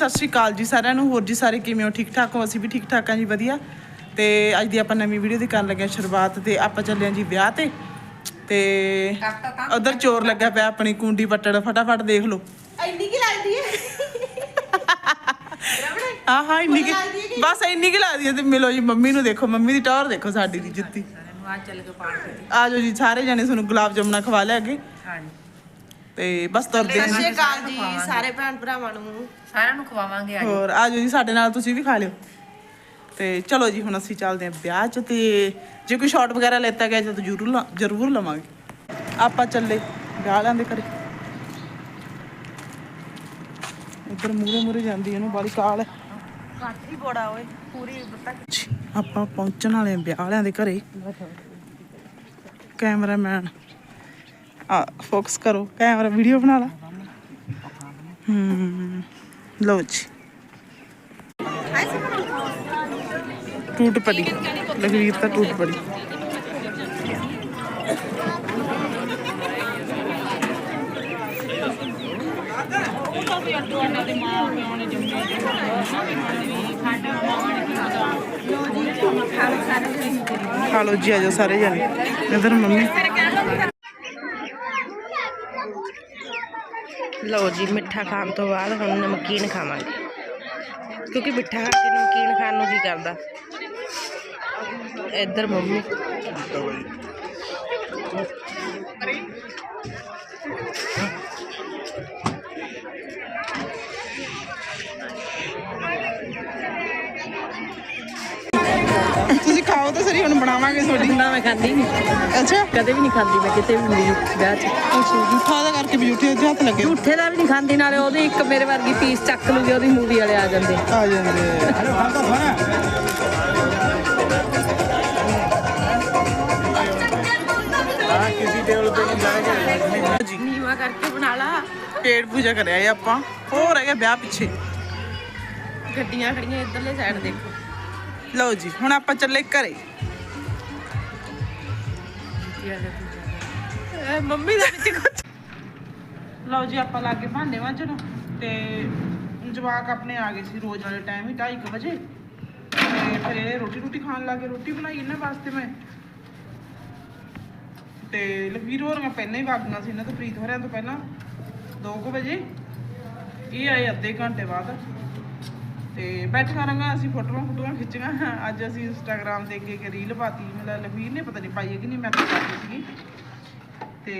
ਸਤਿ ਸ਼੍ਰੀ ਅਕਾਲ ਜੀ ਸਾਰਿਆਂ ਨੂੰ। ਹੋਰ ਜੀ ਸਾਰੇ ਕਿਵੇਂ ਹੋ? ਠੀਕ ਠਾਕ ਹੋ? ਅਸੀਂ ਵੀ ਠੀਕ ਠਾਕ ਹਾਂ ਜੀ ਵਧੀਆ। ਤੇ ਅੱਜ ਦੀ ਆਪਾਂ ਨਵੀਂ ਵੀਡੀਓ ਦੀ ਕਰਨ ਲੱਗੇ ਹਾਂ ਸ਼ੁਰੂਆਤ ਤੇ ਆਪਾਂ ਚੱਲੇ ਹਾਂ ਜੀ ਵਿਆਹ ਤੇ। ਤੇ ਉਧਰ ਚੋਰ ਲੱਗਾ ਪਿਆ ਆਪਣੀ ਕੁੰਡੀ ਪੱਟੜ ਫਟਾਫਟ ਦੇਖ ਲਓ। ਇੰਨੀ ਕੀ ਲੱਗਦੀ ਹੈ ਹਾਂ ਹਾਂ ਇੰਨੀ ਕਿ ਬਸ ਇੰਨੀ ਕਿ ਲੱਗਦੀ ਹੈ ਤੇ ਮਿਲੋ ਜੀ ਮੰਮੀ ਨੂੰ ਦੇਖੋ। ਮੰਮੀ ਦੀ ਟੌਰ ਦੇਖੋ ਸਾਡੀ ਦੀ ਜੁੱਤੀ। ਆ ਚੱਲ ਕੇ ਪਾਣ ਕੇ ਆ ਜਾਓ ਜੀ ਸਾਰੇ ਜਣੇ ਤੁਹਾਨੂੰ ਗੁਲਾਬ ਜਾਮਣਾ ਖਵਾ ਲਿਆਗੇ ਹਾਂਜੀ। ਤੇ ਬਸ ਤੁਰਦੇ ਹਾਂ ਸਤਿ ਜੀ। ਸ਼੍ਰੀ ਅਕਾਲ ਜੀ ਸਾਰੇ ਭੈਣ ਭਰਾਵਾਂ ਨੂੰ। ਸਾਰਿਆਂ ਨੂੰ ਖਵਾਵਾਂਗੇ ਅੱਜ। ਹੋਰ ਆ ਜਾਓ ਜੀ ਸਾਡੇ ਨਾਲ ਤੁਸੀਂ ਵੀ ਖਾ ਲਿਓ। ਤੇ ਚਲੋ ਜੀ ਹੁਣ ਅਸੀਂ ਚੱਲਦੇ ਹਾਂ ਵਿਆਹ 'ਚ ਤੇ ਜੇ ਕੋਈ ਸ਼ਾਟ ਵਗੈਰਾ ਲੈਤਾ ਗਿਆ ਤਾਂ ਜ਼ਰੂਰ ਲਾ- ਜ਼ਰੂਰ ਲਵਾਂਗੇ। ਆਪਾਂ ਚੱਲੇ ਵਿਆਹ ਵਾਲਿਆਂ ਦੇ ਘਰੇ। ਇੱਧਰ ਮੂਰੇ ਮੂਰੇ ਜਾਂਦੀ ਇਹਨੂੰ ਬਾਲੀ ਕਾਲ ਹੈ। ਕਾਠੀ ਬੋੜਾ ਓਏ ਪੂਰੀ ਬੱਤਾ ਆਪਾਂ ਪਹੁੰਚਣ ਵਾਲੇ ਹਾਂ ਵਿਆਹ ਵਾਲਿਆਂ ਦੇ ਘਰੇ। ਕੈਮਰਾਮੈਨ। ਆ ਫੋਕਸ ਕਰੋ ਕੈਮਰਾ ਵੀਡੀਓ ਬਣਾ ਲਾ। ਹੂੰ, ਲਓ ਜੀ। ਟੂਟ ਪੜੀ ਲਖਵੀਰ ਤਾਂ ਟੂਟ ਪੜੀ ਖਾ ਲਓ ਜੀ ਆਜੋ ਸਾਰੇ ਜਣੇ। ਇਧਰ ਮੰਮੀ। ਲਓ ਜੀ, ਮਿੱਠਾ ਖਾਣ ਤੋਂ ਬਾਅਦ ਹੁਣ ਨਮਕੀਨ ਖਾਵਾਂਗੇ। ਕਿਉਂਕਿ ਮਿੱਠਾ ਖਾ ਕੇ ਨਮਕੀਨ ਖਾਣ ਨੂੰ ਕੀ ਕਰਦਾ। ਇੱਧਰ ਮੰਮੀ। ਤਾਂ ਸਰੀ ਹੁਣ ਬਣਾਵਾਂਗੇ ਤੁਹਾਡੀ। ਨਾ ਮੈਂ ਖਾਂਦੀ ਨਹੀਂ ਅੱਛਾ। ਕਦੇ ਵੀ ਨਹੀਂ ਖਾਂਦੀ ਮੈਂ ਕਿਤੇ ਵੀ ਨਹੀਂ ਵਿਆਹ 'ਚ। ਅੱਛਾ ਜੂਠਾ ਦਾ ਕਰਕੇ ਵੀ ਜੂਠੇ ਹੱਥ ਲੱਗੇ। ਝੂਠੇ ਦਾ ਵੀ ਨਹੀਂ ਖਾਂਦੀ ਨਾਲੇ ਉਹਦੀ ਇੱਕ ਮੇਰੇ ਵਰਗੀ ਪੀਸ ਚੱਕ ਲੂਗੀ ਉਹਦੀ ਮੂਵੀ ਵਾਲੇ ਆ ਜਾਂਦੇ। ਆ ਜਾਂਦੇ। ਜੀ ਨੀਵਾ ਕਰਕੇ ਬਣਾ ਲਾ। ਪੇੜ ਪੂਜਾ ਕਰਿਆ ਇਹ ਆਪਾਂ। ਹੋਰ ਹੈਗਾ ਵਿਆਹ ਪਿੱਛੇ। ਗੱਡੀਆਂ ਖੜੀਆਂ ਇੱਧਰਲੇ ਸਾਈਡ ਦੇਖੋ। ਲਓ ਜੀ ਹੁਣ ਆਪਾਂ ਚੱਲੇ ਘਰੇ। ਮੰਮੀ ਦੇ ਵਿੱਚ ਕੁਝ ਲਓ ਜੀ ਆਪਾਂ ਲਾਗੇ ਭਾਂਡੇ ਵਾਂਜਣ ਤੇ ਜਵਾਕ ਆਪਣੇ ਆ ਗਏ ਸੀ ਰੋਜ਼ ਵਾਲੇ ਟਾਈਮ ਹੀ 2:30 ਵਜੇ। ਤੇ ਫਿਰ ਇਹ ਰੋਟੀ ਰੋਟੀ ਖਾਣ ਲੱਗੇ ਰੋਟੀ ਬਣਾਈ ਇਹਨਾਂ ਵਾਸਤੇ ਮੈਂ। ਤੇ ਲਵੀਰ ਹੋਰ ਮੈਂ ਪਹਿਲਾਂ ਹੀ ਵਾਗਣਾ ਸੀ ਇਹਨਾਂ ਤੋਂ ਪ੍ਰੀਤ ਹੋਰਿਆਂ ਤੋਂ ਪਹਿਲਾਂ। 2:00 ਵਜੇ। ਇਹ ਆਏ ਅੱਧੇ ਘੰਟੇ ਬਾਅਦ। ਤੇ ਬੈਠਾ ਕਰਾਂਗਾ ਅਸੀਂ ਫੋਟੋਆਂ ਫੋਟੋਆਂ ਖਿੱਚੀਆਂ। ਅੱਜ ਅਸੀਂ ਇੰਸਟਾਗ੍ਰam ਤੇ ਅੱਗੇ ਇੱਕ ਰੀਲ ਪਾਤੀ। ਮਤਲਬ ਲਵੀਰ ਨੇ, ਪਤਾ ਨਹੀਂ ਪਾਈ ਹੈ ਕਿ ਨਹੀਂ, ਮੈਂ ਤਾਂ ਪਾਤੀ ਸੀਗੀ। ਤੇ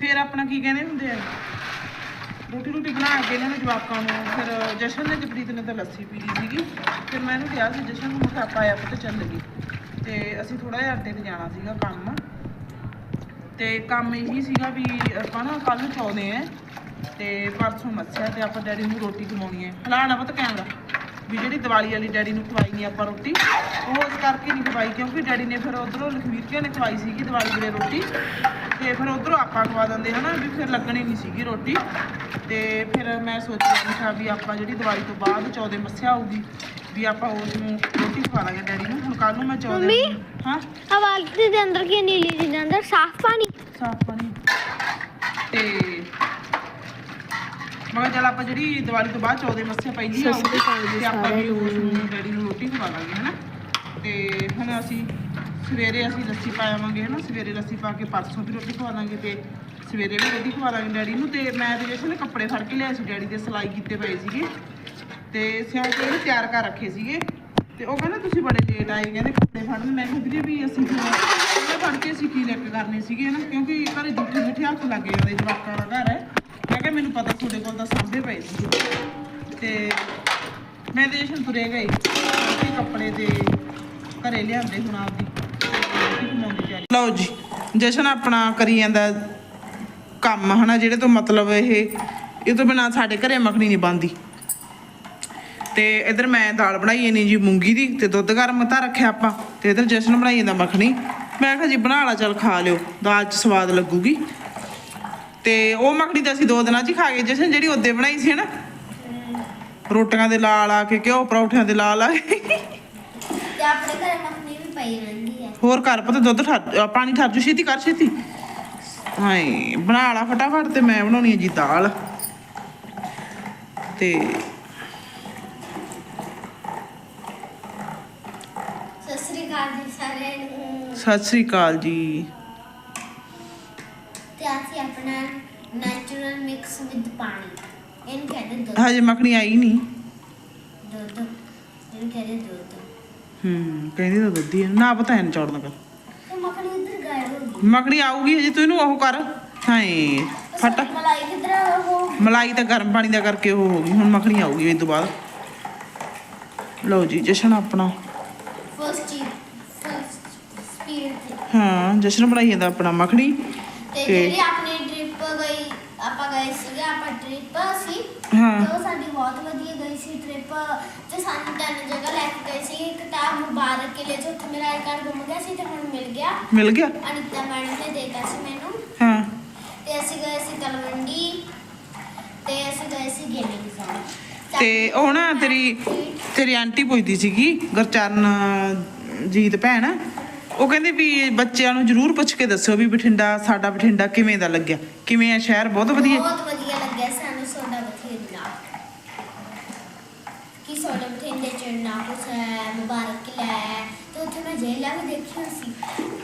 ਫਿਰ ਆਪਣਾ ਕੀ ਕਹਿੰਦੇ ਹੁੰਦੇ ਆ? ਰੋਟੀ ਰੋਟੀ ਬਣਾ ਕੇ ਇਹਨਾਂ ਨੂੰ ਜਵਾਕਾਂ ਨੂੰ। ਫਿਰ ਜਸ਼ਨ ਨੇ ਜਪ੍ਰੀਤ ਨੇ ਤਾਂ ਲੱਸੀ ਪੀ ਲਈ ਸੀਗੀ। ਫਿਰ ਮੈਂ ਇਹਨੂੰ ਕਿਹਾ ਸੀ, ਜਸ਼ਨ ਨੂੰ ਮੁਖਾ ਪਾਇਆ ਪੁੱਤ ਚੱਲ ਗਈ ਤੇ ਅਸੀਂ ਥੋੜਾ ਜਿਹਾ ਅੱਡੇ ਤੇ ਜਾਣਾ ਸੀਗਾ ਕੰਮ। ਤੇ ਕੰਮ ਇਹੀ ਸੀਗਾ ਵੀ ਆਪਾਂ ਨਾ ਕੱਲ ਨੂੰ ਚਾਹੁੰਦੇ ਆ ਤੇ ਪਰਸੋਂ ਮੱਸਿਆ ਤੇ ਆਪਾਂ ਡੈਡੀ ਨੂੰ ਰੋਟੀ ਖਵਾਉਣੀ ਹੈ। ਹਲਾਣਾ ਪੁੱਤ ਕੈਮਰਾ ਵੀ ਜਿਹੜੀ ਦੀਵਾਲੀ ਵਾਲੀ ਡੈਡੀ ਨੂੰ ਖਵਾਈ ਨਹੀਂ ਆਪਾਂ ਰੋਟੀ ਉਹ ਇਸ ਕਰਕੇ ਨਹੀਂ ਖਵਾਈ ਕਿਉਂਕਿ ਡੈਡੀ ਨੇ ਫਿਰ ਉਧਰੋਂ ਲਖਵੀਰ ਕੇ ਨੇ ਖਵਾਈ ਸੀਗੀ ਦੀਵਾਲੀ ਵੇਲੇ ਰੋਟੀ ਤੇ ਫਿਰ ਉਧਰੋਂ ਆਪਾਂ ਖਵਾ ਦਿੰਦੇ ਹਨਾ ਵੀ ਫਿਰ ਲੱਗਣੀ ਨਹੀਂ ਸੀਗੀ ਰੋਟੀ ਤੇ ਫਿਰ ਮੈਂ ਸੋਚਿਆ ਕਿਹਾ ਵੀ ਆਪਾਂ ਜਿਹੜੀ ਦੀਵਾਲੀ ਤੋਂ ਬਾਅਦ ਚੌਦੇ ਮੱਸਿਆ ਆਊਗੀ ਵੀ ਆਪਾਂ ਉਸ ਨੂੰ ਰੋਟੀ ਖਵਾ ਦਾਂਗੇ ਡੈਡੀ ਨੂੰ। ਹੁਣ ਕੱਲ ਨੂੰ ਮੈਂ ਚੌਦੇ ਮੰਮੀ? ਹਾਂ? ਆ ਬਾਲਟੀ ਦੇ ਅੰਦਰ ਕੀ ਨੀਲੀ ਜੀ ਦੇ ਅੰਦਰ ਸਾਫ਼ ਪਾਣੀ? ਸਾਫ਼ ਪਾਣੀ। ਤੇ ਮਗਰ ਚਲ ਆਪਾਂ ਜਿਹੜੀ ਦੀਵਾਲੀ ਤੋਂ ਬਾਅਦ ਚੌਦੇ ਮੱਸੇ ਪਹਿਲੀ ਆਊਗੀ ਤੇ ਆਪਾਂ ਵੀ ਉਸ ਨੂੰ ਡੈਡੀ ਨੂੰ ਰੋਟੀ ਖਵਾ ਦਾਂਗੇ ਹਨਾ? ਤੇ ਹੁਣ ਅਸੀਂ ਸਵੇਰੇ ਅਸੀਂ ਲੱਸੀ ਪਾਵਾਂਗੇ ਹਨਾ? ਸਵੇਰੇ ਲੱਸੀ ਪਾ ਕੇ ਪਰਸੋਂ ਵੀ ਰੋਟੀ ਖਵਾ ਦਾਂਗੇ ਤੇ ਸਵੇਰੇ ਵੀ ਰੋਟੀ ਖਵਾ ਦਾਂਗੇ ਡੈਡੀ ਨੂੰ ਤੇ ਮੈਂ ਤੇ ਜਸ਼ਨ ਨੇ ਕੱਪੜੇ ਫੜ ਕੇ ਲਿਆਏ ਸੀ ਡੈਡੀ ਦੇ ਸਿਲਾਈ ਕੀਤੇ ਪਏ ਸੀਗੇ। ਤੇ ਸਿਉਂ ਕੇ ਇਹਨੂੰ ਤਿਆਰ ਕਰ ਰੱਖੇ ਸੀਗੇ। ਤੇ ਉਹ ਕਹਿੰਦਾ ਤੁਸੀਂ ਬੜੇ ਲੇਟ ਆਏ। ਕਹਿੰਦੇ ਕੱਪੜੇ ਫੜਨ। ਮੈਂ ਕਿਹਾ ਵੀਰੇ ਵੀ ਅਸੀਂ ਕੱਪੜੇ ਫੜ ਕੇ ਅਸੀਂ ਕੀ ਲੈ ਕੇ ਕਰਨੇ ਸੀਗੇ ਨਾ ਕਿਉਂਕਿ ਘਰੇ ਜੂਠੇ ਜੂਠੇ ਹੱਥ ਲੱਗੇ ਜਾਂਦੇ ਜਵਾਕਾਂ ਦਾ ਘਰ ਹੈ? ਕਿਹਾ ਮੈਨੂੰ ਪਤਾ ਤੁਹਾਡੇ ਕੋਲ ਤਾਂ ਸਾਂਭੇ ਪਏ ਸੀ ਤੇ ਮੈਂ ਤੇ ਜਸ਼ਨ ਤੁਰੇ ਗਏ। ਤੇ ਕੱਪੜੇ ਤੇ ਘਰੇ ਲਿਆਂਦੇ ਹੁਣ ਆਪਦੀ। ਲਓ ਜੀ, ਜਸ਼ਨ ਆਪਣਾ ਕਰੀ ਜਾਂਦਾ ਕੰਮ, ਹਨਾ, ਜਿਹੜੇ ਤੋਂ ਮਤਲਬ ਇਹ ਇਹ ਤੋਂ ਬਿਨਾ ਸਾਡੇ ਘਰੇ ਮੱਖਣੀ ਨਹੀਂ ਬਣਦੀ। ਤੇ ਇਧਰ ਮੈਂ ਦਾਲ ਬਣਾਈ ਨਹੀਂ ਜੀ ਮੂੰਗੀ ਦੀ ਤੇ ਦੁੱਧ ਗਰਮ ਤਾਂ ਰੱਖਿਆ ਆਪਾਂ। ਤੇ ਇਧਰ ਜਸ਼ਨ ਬਣਾਈ ਜਾਂਦਾ ਮੱਖਣੀ। ਮੈਂ ਕਿਹਾ ਜੀ, ਬਣਾ ਲਾ, ਚੱਲ ਖਾ ਲਿਓ। ਦਾਲ 'ਚ ਸਵਾਦ ਲੱਗੂਗੀ। ਤੇ ਉਹ ਮੱਖਣੀ ਤਾਂ ਅਸੀਂ ਦੋ ਦਿਨਾਂ 'ਚ ਹੀ ਖਾ ਗਏ। ਜਸ਼ਨ ਜਿਹੜੀ ਉਹਦੇ ਬਣਾਈ ਸੀ ਨਾ ਰੋਟੀਆਂ ਦੇ ਲਾਲ ਆ ਕੇ ਘਿਓ ਪਰੌਠਿਆਂ ਦੇ ਲਾਲ ਆ ਕੇ। ਤੇ ਆਪਣੇ ਘਰੇ ਮੱਖਣੀ ਵੀ ਪਈ ਰਹਿੰਦੀ ਹੈ ਹੋਰ ਘਰ ਪਤਾ ਦੁੱਧ ਠਰ- ਪਾਣੀ ਠਰ ਜੂ ਛੇਤੀ ਕਰ ਛੇਤੀ। ਹਾਏ ਬਣਾ ਲਾ ਫਟਾਫਟ ਤੇ ਮੈਂ ਬਣਾਉਣੀ ਹੈ ਜੀ ਦਾਲ। ਤੇ ਸਤਿ ਸ੍ਰੀ ਅਕਾਲ ਜੀ ਸਾਰਿਆਂ ਨੂੰ। ਸਤਿ ਸ੍ਰੀ ਅਕਾਲ ਜੀ। ਨੈਚੁਰਲ ਮਿਕਸ ਵਿਦ ਪਾਣੀ। ਇਹਨੂੰ ਕਹਿੰਦੇ ਦੁੱਧ। ਹਜੇ ਮੱਖਣੀ ਆਈ ਨਹੀਂ। ਦੁੱਧ। ਇਹਨੂੰ ਕਹਿੰਦੇ ਦੁੱਧ। ਹੂੰ ਕਹਿੰਦੀ ਤਾਂ ਦੁੱਧੀ ਹੈ ਨਾ ਪਤਾ ਹੈ ਚੌੜ ਕਰ। ਮੱਖਣੀ ਉੱਧਰ ਗਾਇਬ ਹੋ ਗਈ। ਮੱਖਣੀ ਆਊਗੀ ਹਜੇ ਤੂੰ ਇਹਨੂੰ ਉਹ ਕਰ। ਹਾਏ ਫਟ। ਮਲਾਈ ਕਿੱਧਰ ਆ ਉਹ? ਮਲਾਈ ਤਾਂ ਗਰਮ ਪਾਣੀ ਦਾ ਕਰਕੇ ਉਹ ਹੋ ਗਈ। ਹੁਣ ਮੱਖਣੀ ਆਊਗੀ ਇਸ ਤੋਂ ਬਾਅਦ। ਲਓ ਜੀ ਜਸ਼ਨ ਆਪਣਾ। ਫਸਟ ਚੀਜ਼ ਫਸਟ ਸਪੀਡ ਹਾਂ ਜਸ਼ਨ ਬਣਾਈ ਜਾਂਦਾ ਆਪਣਾ ਮੱਖਣੀ। ਤੇ ਜਿਹੜੀ ਆਪਣੀ ਟ੍ਰਿਪ ਗਈ ਗਏ ਸੀਗੇ ਆਪਾਂ ਟ੍ਰਿਪ ਸੀ। ਹਾਂ। ਤੇ ਉਹ ਸਾਡੀ ਬਹੁਤ ਵਧੀਆ ਗਈ ਸੀ ਟ੍ਰਿਪ ਤੇ ਸਾਨੂੰ ਤਿੰਨ ਜਗ੍ਹਾ ਲੈ ਕੇ ਗਏ ਸੀ। ਇੱਕ ਤਾਂ ਮੁਬਾਰਕ ਕਿਲੇ ਚ ਉੱਥੇ ਮੇਰਾ ਆਈ ਕਾਰਡ ਗੁੰਮ ਗਿਆ ਸੀ ਤੇ ਹੁਣ ਮਿਲ ਗਿਆ। ਮਿਲ ਗਿਆ? ਅਨੀਤਾ ਮੈਡਮ ਨੇ ਦਿੱਤਾ ਸੀ ਮੈਨੂੰ। ਹਾਂ। ਤੇ ਅਸੀਂ ਗਏ ਸੀ ਤਲਵੰਡੀ। ਤੇ ਅਸੀਂ ਗਏ ਸੀ ਗੇਮੇ ਦੀ ਸਾਈਡ ਤੇ ਉਹ ਨਾ ਤੇਰੀ ਤੇਰੀ ਆਂਟੀ ਪੁੱਛਦੀ ਸੀਗੀ ਗੁਰਚਰਨ ਜੀਤ ਭੈਣ। ਉਹ ਕਹਿੰਦੇ ਵੀ ਬੱਚਿਆਂ ਨੂੰ ਜ਼ਰੂਰ ਪੁੱਛ ਕੇ ਦੱਸਿਓ ਵੀ ਬਠਿੰਡਾ ਸਾਡਾ ਬਠਿੰਡਾ ਕਿਵੇਂ ਦਾ ਲੱਗਿਆ? ਕਿਵੇਂ ਆ ਸ਼ਹਿਰ? ਬਹੁਤ ਵਧੀਆ। ਬਹੁਤ ਵਧੀਆ ਲੱਗਿਆ ਸਾਨੂੰ ਸੋਡਾ ਬਥੇਰਾ ਕੀ ਸੋਡਾ ਬਥੇਰੇ ਚੜਨਾ ਕੁਛ ਹੈ ਮੁਬਾਰਕ ਕਿਲਾ ਹੈ ਤੇ ਉੱਥੇ ਮੈਂ ਜੇਲਾ ਵੀ ਦੇਖੀ ਸੀ।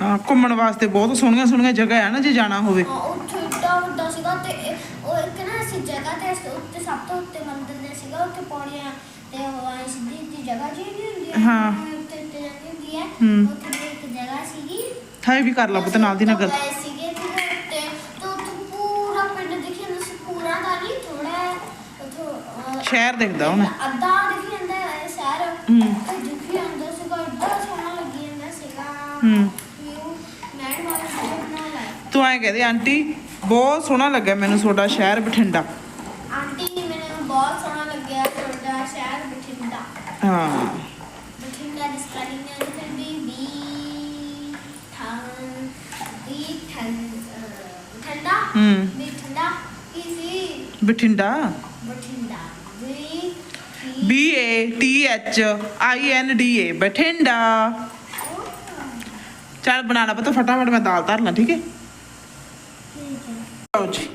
ਹਾਂ ਘੁੰਮਣ ਵਾਸਤੇ ਬਹੁਤ ਸੋਹਣੀਆਂ ਸੋਹਣੀਆਂ ਜਗ੍ਹਾ ਹੈ ਨਾ ਜੇ ਜਾਣਾ ਹੋਵੇ। ਹਾਂ ਉੱਥੇ ਏਡਾ ਵੱਡਾ ਸੀਗਾ ਤੇ ਇਹ- ਉਹ ਇੱਕ ਨਾ ਅਸੀਂ ਜਗ੍ਹਾ ਤੇ ਉੱਤੇ ਸਭ ਤੋਂ ਉੱਤੇ ਮੰਦਿਰ ਦੇ ਸੀਗਾ ਉੱਥੇ ਪੌੜੀਆਂ ਤੇ ਉਹ ਐਂ ਸਿੱਧੀ ਸਿੱਧੀ ਜਗ੍ਹਾ ਜੀ ਨਹੀਂ ਹੁੰਦੀ ਹੈ ਹਾਂ। ਉੱਤੇ ਉੱਤੇ ਜਾਂਦੀ ਹੁੰਦੀ ਹੈ ਹੂੰ। ਉੱਥੇ ਸੀਗੀ। ਥਾਏ ਵੀ ਕਰ ਲਾ ਪੁੱਤ ਨਾਲ ਦੀ ਨਗਰ ਗਏ ਸੀਗੇ ਤੇ ਉੱਤੇ ਤੇ ਉੱਥੇ ਪੂਰਾ ਪਿੰਡ ਦਿਖੀ ਜਾਂਦਾ ਸੀ ਪੂਰਾ ਤਾਂ ਨਹੀਂ ਥੋੜਾ ਉੱਥੋਂ ਸ਼ਹਿਰ ਦਿਖਦਾ ਹੁਣ। ਅੱਧਾ ਦਿਖੀ ਜਾਂਦਾ ਹੈ ਸ਼ਹਿਰ। ਹੂੰ। ਤੇ ਦਿਖੀ ਜਾਂਦਾ ਸੀਗਾ ਏਡਾ ਸੋਹਣਾ ਲੱਗੀ ਜਾਂਦਾ ਸੀਗਾ। ਹੂੰ। ਵਿਊ ਮੈਡਮ ਵਾਲਾ ਵੀਡੀਓ ਬਣਾ ਲਾਇਆ ਤੂੰ ਐਂ ਕਹਦੇ ਆਂਟੀ ਬਹੁਤ ਸੋਹਣਾ ਲੱਗਿਆ ਮੈਨੂੰ ਤੁਹਾਡਾ ਸ਼ਹਿਰ ਬਠਿੰਡਾ। ਆਂਟੀ ਮੈਨੂੰ ਬਹੁਤ ਸੋਹਣਾ ਲੱਗਿਆ ਤੁਹਾਡਾ ਸ਼ਹਿਰ ਬਠਿੰਡਾ। ਹਾਂ। Bathinda? Bathinda. B B A T H I N D A Bathinda. ਚੱਲ ਬਣਾ ਲਾ ਪਤਾ ਫਟਾਫਟ ਮੈਂ ਦਾਲ ਧਰ ਲਾਂ ਠੀਕ ਹੈ? ਲਓ ਜੀ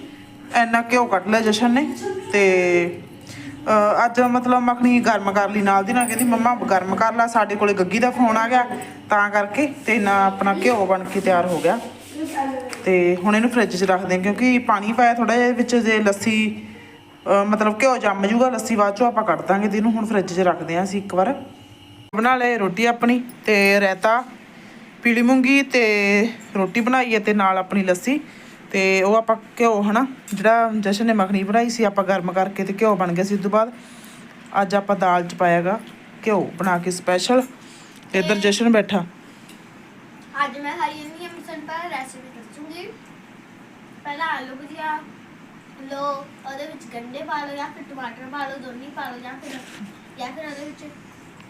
ਇੰਨਾ ਘਿਓ ਕੱਢ ਲਿਆ ਜਸ਼ਨ ਨੇ ਤੇ ਅੱਜ ਮਤਲਬ ਮੱਖਣੀ ਗਰਮ ਕਰ ਲਈ ਨਾਲ ਦੀ ਨਾਲ ਕਹਿੰਦੀ ਮੰਮਾ ਗਰਮ ਕਰ ਲਾ ਸਾਡੇ ਕੋਲੇ ਗੱਗੀ ਦਾ ਫੋਨ ਆ ਗਿਆ ਤਾਂ ਕਰਕੇ ਤੇ ਨਾ ਆਪਣਾ ਘਿਓ ਬਣ ਕੇ ਤਿਆਰ ਹੋ ਗਿਆ। ਤੇ ਹੁਣ ਇਹਨੂੰ ਫ੍ਰਿਜ 'ਚ ਰੱਖਦੇ ਹਾਂ ਕਿਉਂਕਿ ਪਾਣੀ ਪਾਇਆ ਥੋੜਾ ਜਿਹਾ ਵਿੱਚ ਜੇ ਲੱਸੀ ਅਹ, ਮਤਲਬ ਘਿਓ ਜੰਮ ਜੂਗਾ ਲੱਸੀ ਬਾਅਦ ਚੋਂ ਆਪਾਂ ਕੱਢ ਦਾਂਗੇ ਤੇ ਇਹਨੂੰ ਹੁਣ ਫ੍ਰਿਜ 'ਚ ਰੱਖਦੇ ਹਾਂ ਅਸੀਂ ਇੱਕ ਵਾਰ। ਬਣਾ ਲਏ ਰੋਟੀ ਆਪਣੀ ਤੇ ਰਾਇਤਾ ਪੀਲੀ ਮੂੰਗੀ ਤੇ ਰੋਟੀ ਬਣਾਈ ਹੈ ਤੇ ਨਾਲ ਆਪਣੀ ਲੱਸੀ ਤੇ ਉਹ ਆਪਾਂ ਘਿਓ ਹਨਾ ਜਿਹੜਾ ਜਸ਼ਨ ਨੇ ਮੱਖਣੀ ਬਣਾਈ ਸੀ ਆਪਾਂ ਗਰਮ ਕਰਕੇ ਤੇ ਘਿਓ ਬਣ ਗਿਆ ਸੀ ਉਸ ਤੋਂ ਬਾਅਦ। ਅੱਜ ਆਪਾਂ ਦਾਲ ਚ ਪਾਇਆਗਾ ਘਿਓ ਬਣਾ ਕੇ ਸਪੈਸ਼ਲ ਇੱਧਰ ਜਸ਼ਨ ਬੈਠਾ। ਅੱਜ ਮੈਂ ਹਰੀ ਪਹਿਲਾਂ ਆਲੂ ਭੁਜੀਆ ਲੋ ਉਹਦੇ ਵਿੱਚ ਗੰਡੇ ਪਾ ਲਓ ਜਾਂ ਫਿਰ ਟਮਾਟਰ ਪਾ ਲਓ ਦੋਨੀ ਪਾ ਲਓ ਜਾਂ ਫਿਰ ਜਾਂ ਫਿਰ ਉਹਦੇ ਵਿੱਚ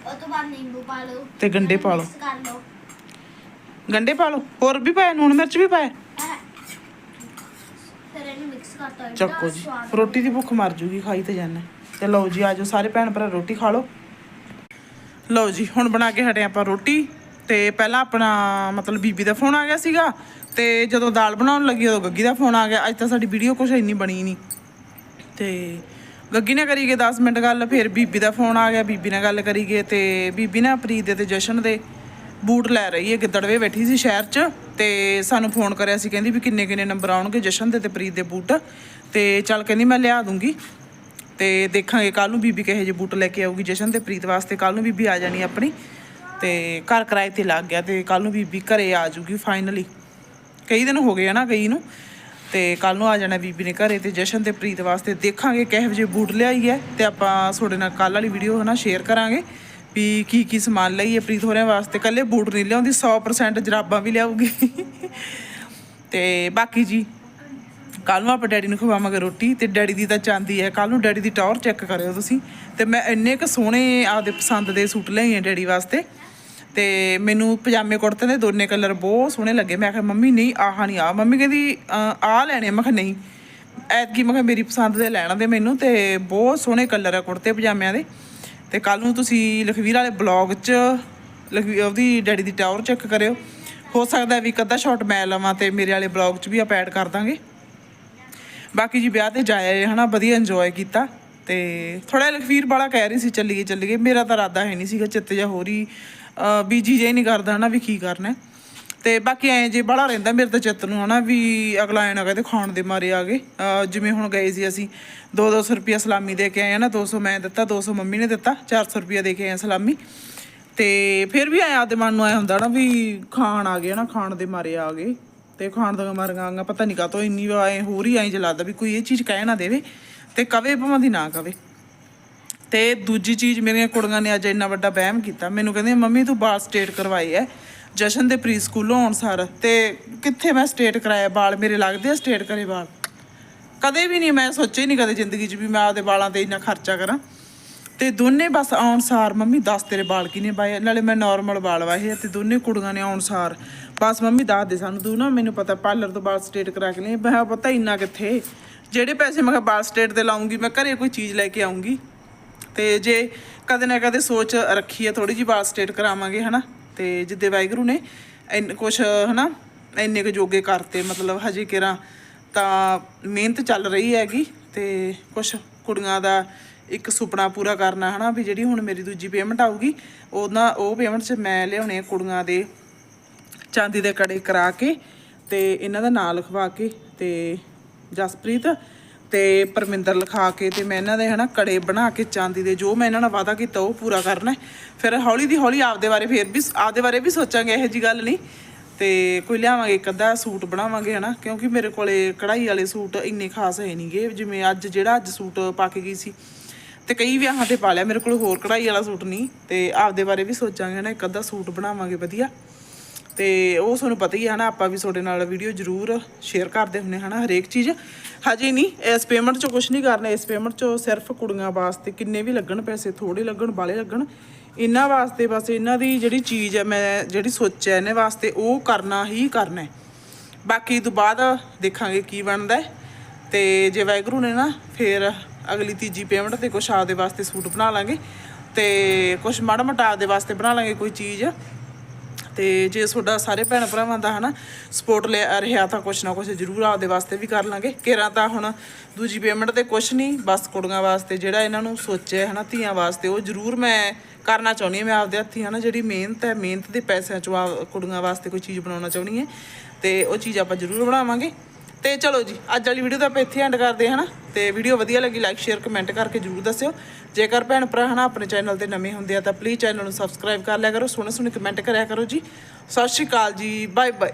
ਉਹ ਤੋਂ ਬਾਅਦ ਨਿੰਬੂ ਪਾ ਲਓ ਤੇ ਗੰਢੇ ਪਾ ਲਓ। Mix ਕਰ ਲਓ। ਗੰਡੇ ਪਾ ਲਓ ਹੋਰ ਵੀ ਪਾਇਆ ਲੂਣ ਮਿਰਚ ਵੀ ਪਾਇਆ? ਐ। ਫਿਰ ਇਹਨੂੰ ਮਿਕਸ ਕਰਤਾ ਏਡਾ ਚੱਕੋ ਜੀ ਰੋਟੀ ਦੀ ਭੁੱਖ ਮਰ ਜੂਗੀ ਖਾਈ ਤੇ ਜਾਣਾ ਤੇ ਲਓ ਜੀ ਆਜੋ ਸਾਰੇ ਭੈਣ ਭਰਾ ਰੋਟੀ ਖਾ ਲਓ। ਲਓ ਜੀ ਹੁਣ ਬਣਾ ਕੇ ਹਟੇ ਆਪਾਂ ਰੋਟੀ। ਤੇ ਪਹਿਲਾਂ ਆਪਣਾ ਮਤਲਬ ਬੀਬੀ ਦਾ ਫੋਨ ਆ ਗਿਆ ਸੀਗਾ। ਤੇ ਜਦੋਂ ਦਾਲ ਬਣਾਉਣ ਲੱਗੀ, ਉਦੋਂ ਗੱਗੀ ਦਾ ਫੋਨ ਆ ਗਿਆ। ਅੱਜ ਤਾਂ ਸਾਡੀ ਵੀਡੀਓ ਕੁਛ ਇੰਨੀ ਬਣੀ ਨਹੀਂ ਤੇ ਗੱਗੀ ਨੇ ਕਰੀ ਗਏ 10 ਮਿੰਟ ਗੱਲ, ਫਿਰ ਬੀਬੀ ਦਾ ਫੋਨ ਆ ਗਿਆ। ਬੀਬੀ ਨਾਲ ਗੱਲ ਕਰੀ ਗਏ ਤੇ ਬੀਬੀ ਨਾ ਪ੍ਰੀਤ ਦੇ ਤੇ ਜਸ਼ਨ ਦੇ ਬੂਟ ਲੈ ਰਹੀ ਹੈ। ਗਿੱਦੜਵੇ ਬੈਠੀ ਸੀ ਸ਼ਹਿਰ 'ਚ ਤੇ ਸਾਨੂੰ ਫੋਨ ਕਰਿਆ ਸੀ, ਕਹਿੰਦੀ ਵੀ ਕਿੰਨੇ ਕਿੰਨੇ ਨੰਬਰ ਆਉਣਗੇ ਜਸ਼ਨ ਦੇ ਤੇ ਪ੍ਰੀਤ ਦੇ ਬੂਟ। ਤੇ ਚੱਲ ਕਹਿੰਦੀ ਮੈਂ ਲਿਆ ਦੂੰਗੀ। ਤੇ ਦੇਖਾਂਗੇ ਕੱਲ ਨੂੰ ਬੀਬੀ ਕਹੇ ਜੇ ਬੂਟ ਲੈ ਕੇ ਆਊਗੀ ਜਸ਼ਨ ਤੇ ਪ੍ਰੀਤ ਵਾਸਤੇ। ਕੱਲ ਨੂੰ ਬੀਬੀ ਆ ਜਾਣੀ ਆਪਣੀ। ਤੇ ਘਰ ਕਿਰਾਏ ਤੇ ਲੱਗ ਗਿਆ ਤੇ ਕੱਲ ਨੂੰ ਬੀਬੀ ਘਰੇ ਆ ਜੂਗੀ ਫਾਈਨਲੀ ਕਈ ਦਿਨ ਹੋ ਗਏ ਆ ਨਾ ਗਈ ਨੂੰ, ਤੇ ਕੱਲ ਨੂੰ ਆ ਜਾਣਾ ਬੀਬੀ ਨੇ ਘਰੇ ਤੇ ਜਸ਼ਨ ਤੇ ਪ੍ਰੀਤ ਵਾਸਤੇ ਦੇਖਾਂਗੇ ਕਿਹੋ ਜਿਹੇ ਬੂਟ ਲਿਆਈ ਹੈ ਤੇ ਆਪਾਂ ਤੁਹਾਡੇ ਨਾਲ ਕੱਲ ਵਾਲੀ ਵੀਡੀਓ ਹਨਾ ਸ਼ੇਅਰ ਕਰਾਂਗੇ ਵੀ ਕੀ ਕੀ ਸਮਾਨ ਲਈਏ ਪ੍ਰੀਤ ਹੋਰਿਆਂ ਵਾਸਤੇ। ਕੱਲੇ ਬੂਟ ਨਹੀਂ ਲਿਆਉਂਦੀ 100% ਜਰਾਬਾਂ ਵੀ ਲਿਆਊਗੀ। ਤੇ ਬਾਕੀ ਜੀ ਕੱਲ ਨੂੰ ਆਪਾਂ ਡੈਡੀ ਨੂੰ ਖਵਾਵਾਂਗੇ ਰੋਟੀ ਤੇ ਡੈਡੀ ਦੀ ਤਾਂ ਚਾਂਦੀ ਹੈ ਕੱਲ ਨੂੰ ਡੈਡੀ ਦੀ ਟੌਰ ਚੈੱਕ ਕਰਿਓ ਤੁਸੀਂ। ਤੇ ਮੈਂ ਇੰਨੇ ਕੁ ਸੋਹਣੇ ਆਪਦੇ ਪਸੰਦ ਦੇ ਸੂਟ ਲਿਆਈ ਆ ਡੈਡੀ ਵਾਸਤੇ। ਤੇ ਮੈਨੂੰ ਪਜਾਮੇ ਕੁੜਤੇ ਦੇ ਦੋਨੇ ਕਲਰ ਬਹੁਤ ਸੋਹਣੇ ਲੱਗੇ। ਮੈਂ ਕਿਹਾ, ਮੰਮੀ, ਨਹੀਂ, ਆਹ ਨਹੀਂ ਆ। ਮੰਮੀ ਕਹਿੰਦੀ ਆ ਲੈਣੇ ਮੈਂ ਕਿਹਾ, ਨਹੀਂ। ਐਤਕੀ ਮੈਂ ਕਿਹਾ, ਮੇਰੀ ਪਸੰਦ ਦੇ ਲੈਣ ਦੇ ਮੈਨੂੰ ਤੇ ਬਹੁਤ ਸੋਹਣੇ ਕਲਰ ਆ ਕੁੜਤੇ ਪਜਾਮਿਆਂ ਦੇ। ਤੇ ਕੱਲ ਨੂੰ ਤੁਸੀਂ ਲਖਵੀਰ ਵਾਲੇ ਬਲੌਗ 'ਚ ਲਖਵੀਰ ਉਹਦੀ ਡੈਡੀ ਦੀ ਟਾਵਰ ਚੈੱਕ ਕਰਿਓ। ਹੋ ਸਕਦਾ ਵੀ ਇੱਕ ਅੱਧਾ ਸ਼ਾਟ ਮੈਂ ਲਵਾਂ ਤੇ ਮੇਰੇ ਵਾਲੇ ਬਲੌਗ 'ਚ ਵੀ ਆਪਾਂ ਐਡ ਕਰ ਦਾਂਗੇ। ਬਾਕੀ ਜੀ ਵਿਆਹ ਤੇ ਜਾਇਆ ਹਨਾ, ਵਧੀਆ ਇੰਜੋਏ ਕੀਤਾ। ਤੇ ਥੋੜਾ ਲਖਵੀਰ ਬੜਾ ਕਹਿ ਰਹੀ ਸੀ, ਚੱਲੀਏ ਚੱਲੀਏ। ਮੇਰਾ ਤਾਂ ਇਰਾਦਾ ਹੈ ਨਹੀਂ ਸੀਗਾ, ਚਿੱਤ ਜਿਹਾ ਹੋ ਰਹੀ ਬੀਜੀ ਜੇ ਨਹੀਂ ਕਰਦਾ ਹਨਾ, ਵੀ ਕੀ ਕਰਨਾ ਹੈ। ਤੇ ਬਾਕੀ ਐ ਜੇ ਬੜਾ ਰਹਿੰਦਾ ਮੇਰੇ ਤਾਂ ਚਿੱਤ ਨੂੰ ਹਨਾ, ਵੀ ਅਗਲਾ ਐ ਨਾ ਕਹਦੇ ਖਾਣ ਦੇ ਮਾਰੇ ਆ ਗਏ। ਜਿਵੇਂ ਹੁਣ ਗਏ ਸੀ ਅਸੀਂ 2-200 ਰੁਪਿਆ ਸਲਾਮੀ ਦੇ ਕੇ ਆਏ ਆ ਨਾ 200 ਮੈਂ ਦਿੱਤਾ 200 ਮੰਮੀ ਨੇ ਦਿੱਤਾ 400 ਰੁਪਿਆ ਦੇ ਕੇ ਆਏ ਸਲਾਮੀ। ਤੇ ਫਿਰ ਵੀ ਐ ਆਦੇ ਮਨ ਨੂੰ ਐ ਹੁੰਦਾ ਨਾ, ਵੀ ਖਾਣ ਆ ਗਏ ਨਾ ਖਾਣ ਦੇ ਮਾਰੇ ਆ ਗਏ। ਤੇ ਖਾਣ ਦਾ ਮਾਰੀਆਂ ਆਂਗਾ ਪਤਾ ਨਹੀਂ ਕਾਤੋਂ ਇੰਨੀ ਐ ਹੋ ਰਹੀ ਐਂ ਜਲਾਦਾ ਵੀ ਕੋਈ ਇਹ ਚੀਜ਼ ਕਹਿ ਨਾ ਦੇਵੇ, ਤੇ ਕਵੇ ਭਾਵੇਂ ਦੀ ਨਾ ਕਵੇ। ਤੇ ਦੂਜੀ ਚੀਜ਼ ਮੇਰੀਆਂ ਕੁੜੀਆਂ ਨੇ ਅੱਜ ਇੰਨਾ ਵੱਡਾ ਵਹਿਮ ਕੀਤਾ। ਮੈਨੂੰ ਕਹਿੰਦੇ ਮੰਮੀ, ਤੂੰ ਬਾਲ ਸਟੇਟ ਕਰਵਾਏ ਐ। ਜਸ਼ਨ ਦੇ ਪ੍ਰੀ ਸਕੂਲੋਂ ਆਉਣ ਸਾਰ। ਤੇ ਕਿੱਥੇ ਮੈਂ ਸਟੇਟ ਕਰਾਇਆ ਬਾਲ? ਮੇਰੇ ਲੱਗਦੇ ਆ ਸਟੇਟ ਕਰੇ ਬਾਲ। ਕਦੇ ਵੀ ਨਹੀਂ, ਮੈਂ ਸੋਚਿਆ ਹੀ ਨਹੀਂ ਕਦੇ ਜ਼ਿੰਦਗੀ 'ਚ ਵੀ ਮੈਂ ਆਪਦੇ ਵਾਲਾਂ ਤੇ ਇੰਨਾ ਖਰਚਾ ਕਰਾਂ। ਤੇ ਦੋਨੇ ਬਸ ਆਉਣ ਸਾਰ, ਮੰਮੀ, ਦੱਸ ਤੇਰੇ ਵਾਲ ਕਿਨੇ ਪਾਏ ਨਾਲੇ ਮੈਂ ਨਾਰਮਲ ਵਾਲ ਵਾਹੇ ਆ ਤੇ ਦੋਨੇ ਕੁੜੀਆਂ ਨੇ ਆਉਣ ਸਾਰ। ਬਸ ਮੰਮੀ, ਦੱਸ ਦੇ ਸਾਨੂੰ। ਤੂੰ ਨਾ ਮੈਨੂੰ ਪਤਾ ਪਾਰਲਰ ਤੋਂ ਵਾਲ ਸਟੇਟ ਕਰਾ ਕੇ ਨਹੀਂ ਮੈਂ ਪਤਾ ਇੰਨਾ ਕਿੱਥੇ? ਜਿਹੜੇ ਪੈਸੇ ਮੈਂ ਕਿਹਾ ਵਾਲ ਸਟੇਟ ਤੇ ਲਾਉਂਗੀ, ਮੈਂ ਘਰੇ ਕੋਈ ਚੀਜ਼ ਲੈ ਕੇ ਆਉਂਗੀ। ਤੇ ਜੇ ਕਦੇ ਨਾ ਕਦੇ ਸੋਚ ਰੱਖੀ ਹੈ ਥੋੜੀ ਜਿਹੀ ਵਾਲ ਸਟੇਟ ਕਰਾਵਾਂਗੇ, ਹਨਾ? ਤੇ ਜਿੱਦੇ ਵਾਹਿਗੁਰੂ ਨੇ ਇੰਨ ਕੁਛ, ਹਨਾ ਇੰਨੇ ਕੁ ਜੋਗੇ ਕਰਤੇ, ਮਤਲਬ ਹਜੇ ਕਿਰਾਂ ਤਾਂ ਮਿਹਨਤ ਚੱਲ ਰਹੀ ਹੈਗੀ ਤੇ ਕੁਛ ਕੁੜੀਆਂ ਦਾ ਇੱਕ ਸੁਪਨਾ ਪੂਰਾ ਕਰਨਾ, ਹਨਾ, ਵੀ ਜਿਹੜੀ ਹੁਣ ਮੇਰੀ ਦੂਜੀ ਪੇਮੈਂਟ ਆਊਗੀ ਉਹਨਾਂ ਉਹ ਪੇਮੈਂਟ 'ਚ ਮੈਂ ਲਿਆਉਣੇ ਕੁੜੀਆਂ ਦੇ ਚਾਂਦੀ ਦੇ ਕੜੇ ਕਰਾ ਕੇ ਤੇ ਇਹਨਾਂ ਦਾ ਨਾਂ ਲਿਖਵਾ ਕੇ ਤੇ ਜਸਪ੍ਰੀਤ ਤੇ ਪਰਮਿੰਦਰ ਲਿਖਾ ਕੇ ਤੇ ਮੈਂ ਇਹਨਾਂ ਦੇ ਹਨਾ ਕੜੇ ਬਣਾ ਕੇ ਚਾਂਦੀ ਦੇ ਜੋ ਮੈਂ ਇਹਨਾਂ ਨਾਲ ਵਾਅਦਾ ਕੀਤਾ ਉਹ ਪੂਰਾ ਕਰਨਾ ਫਿਰ ਹੌਲੀ ਦੀ ਹੌਲੀ ਆਪਦੇ ਬਾਰੇ ਫਿਰ ਵੀ ਆਪਦੇ ਬਾਰੇ ਵੀ ਸੋਚਾਂਗੇ ਇਹੋ ਜੀ ਗੱਲ ਨਹੀਂ। ਤੇ ਕੋਈ ਲਿਆਵਾਂਗੇ ਇੱਕ ਅੱਧਾ ਸੂਟ ਬਣਾਵਾਂਗੇ ਹਨਾ, ਕਿਉਂਕਿ ਮੇਰੇ ਕੋਲੇ ਕਢਾਈ ਵਾਲੇ ਸੂਟ ਇੰਨੇ ਖਾਸ ਹੈ ਨਹੀਂਗੇ ਜਿਵੇਂ ਅੱਜ ਜਿਹੜਾ ਅੱਜ ਸੂਟ ਪਾ ਕੇ ਗਈ ਸੀ। ਤੇ ਕਈ ਵਿਆਹਾਂ ਤੇ ਪਾ ਲਿਆ, ਮੇਰੇ ਕੋਲ ਹੋਰ ਕਢਾਈ ਵਾਲਾ ਸੂਟ ਨਹੀਂ। ਤੇ ਆਪਦੇ ਬਾਰੇ ਵੀ ਸੋਚਾਂਗੇ ਨਾ ਇੱਕ ਅੱਧਾ ਸੂਟ ਬਣਾਵਾਂਗੇ ਵਧੀਆ। ਤੇ ਉਹ ਤੁਹਾਨੂੰ ਪਤਾ ਹੀ ਹੈ ਨਾ ਆਪਾਂ ਵੀ ਤੁਹਾਡੇ ਨਾਲ ਵੀਡੀਓ ਜ਼ਰੂਰ ਸ਼ੇਅਰ ਕਰਦੇ ਹੁੰਨੇ ਹਨਾ, ਹਰੇਕ ਚੀਜ਼। ਹਜੇ ਨਹੀਂ, ਇਸ ਪੇਮੈਂਟ 'ਚੋਂ ਕੁਝ ਨਹੀਂ ਕਰਨਾ, ਇਸ ਪੇਮੈਂਟ 'ਚੋਂ ਸਿਰਫ ਕੁੜੀਆਂ ਵਾਸਤੇ ਕਿੰਨੇ ਵੀ ਲੱਗਣ ਪੈਸੇ ਥੋੜੇ ਲੱਗਣ ਬਾਲੇ ਲੱਗਣ, ਇਹਨਾਂ ਵਾਸਤੇ ਬਸ ਇਹਨਾਂ ਦੀ ਜਿਹੜੀ ਚੀਜ਼ ਹੈ ਮੈਂ ਜਿਹੜੀ ਸੋਚਿਆ ਇਹਨੇ ਵਾਸਤੇ ਉਹ ਕਰਨਾ ਹੀ ਕਰਨਾ ਹੈ। ਬਾਕੀ ਤੋਂ ਬਾਅਦ ਦੇਖਾਂਗੇ ਕੀ ਬਣਦਾ ਹੈ। ਤੇ ਜੇ ਵਾਹਿਗੁਰੂ ਨੇ ਨਾ, ਫਿਰ ਅਗਲੀ ਤੀਜੀ ਪੇਮੈਂਟ ਤੇ ਕੁਛ ਆਪਦੇ ਵਾਸਤੇ ਸੂਟ ਬਣਾ ਲਾਂਗੇ। ਤੇ ਕੁਛ ਮਾੜਾ ਮਟਾ ਆਪਦੇ ਵਾਸਤੇ ਬਣਾ ਲਾਂਗੇ ਕੋਈ ਚੀਜ਼। ਤੇ ਜੇ ਤੁਹਾਡਾ ਸਾਰੇ ਭੈਣ ਭਰਾਵਾਂ ਦਾ ਹਨਾ ਸਪੋਰਟ ਲੈ ਰਿਹਾ ਤਾਂ ਕੁਛ ਨਾ ਕੁਛ ਜ਼ਰੂਰ ਆਪਦੇ ਵਾਸਤੇ ਵੀ ਕਰ ਲਾਂਗੇ। ਕੇਰਾਂ ਤਾਂ ਹੁਣ ਦੂਜੀ ਪੇਮੈਂਟ ਤੇ ਕੁਛ ਨਹੀਂ, ਬਸ ਕੁੜੀਆਂ ਵਾਸਤੇ ਜਿਹੜਾ ਇਹਨਾਂ ਨੂੰ ਸੋਚਿਆ ਹਨਾ, ਧੀਆਂ ਵਾਸਤੇ, ਉਹ ਜ਼ਰੂਰ ਮੈਂ ਕਰਨਾ ਚਾਹੁੰਦੀ ਹਾਂ, ਮੈਂ ਆਪਦੇ ਹੱਥੀਂ ਹਨਾ ਜਿਹੜੀ ਮਿਹਨਤ ਹੈ, ਮਿਹਨਤ ਦੇ ਪੈਸਿਆਂ ਚੋਂ ਆਪ- ਕੁੜੀਆਂ ਵਾਸਤੇ ਕੋਈ ਚੀਜ਼ ਬਣਾਉਣਾ ਚਾਹੁੰਦੀ ਹੈ ਤੇ ਉਹ ਚੀਜ਼ ਆਪਾਂ ਜ਼ਰੂਰ ਬਣਾਵਾਂਗੇ। ਤੇ ਚਲੋ ਜੀ, ਅੱਜ ਵਾਲੀ ਵੀਡੀਓ ਤਾਂ ਆਪਾਂ ਇੱਥੇ ਐਂਡ ਕਰਦੇ ਹਾਂ ਹਨਾ। ਤੇ ਵੀਡੀਓ ਵਧੀਆ ਲੱਗੀ ਲਾਈਕ ਸ਼ੇਅਰ ਕਮੈਂਟ ਕਰਕੇ ਜਰੂਰ ਦੱਸਿਓ। ਜੇਕਰ ਭੈਣ ਭਰਾ ਹਨਾ ਆਪਣੇ ਚੈਨਲ ਤੇ ਨਵੇਂ ਹੁੰਦੇ ਆ ਤਾਂ ਪਲੀਜ਼ ਚੈਨਲ ਨੂੰ ਸਬਸਕ੍ਰਾਈਬ ਕਰ ਲਿਆ ਕਰੋ ਸੋਹਣੇ ਸੋਹਣੇ ਕਮੈਂਟ ਕਰਿਆ ਕਰੋ ਜੀ। ਸਤਿ ਸ਼੍ਰੀ ਅਕਾਲ ਜੀ ਬਾਏ ਬਾਏ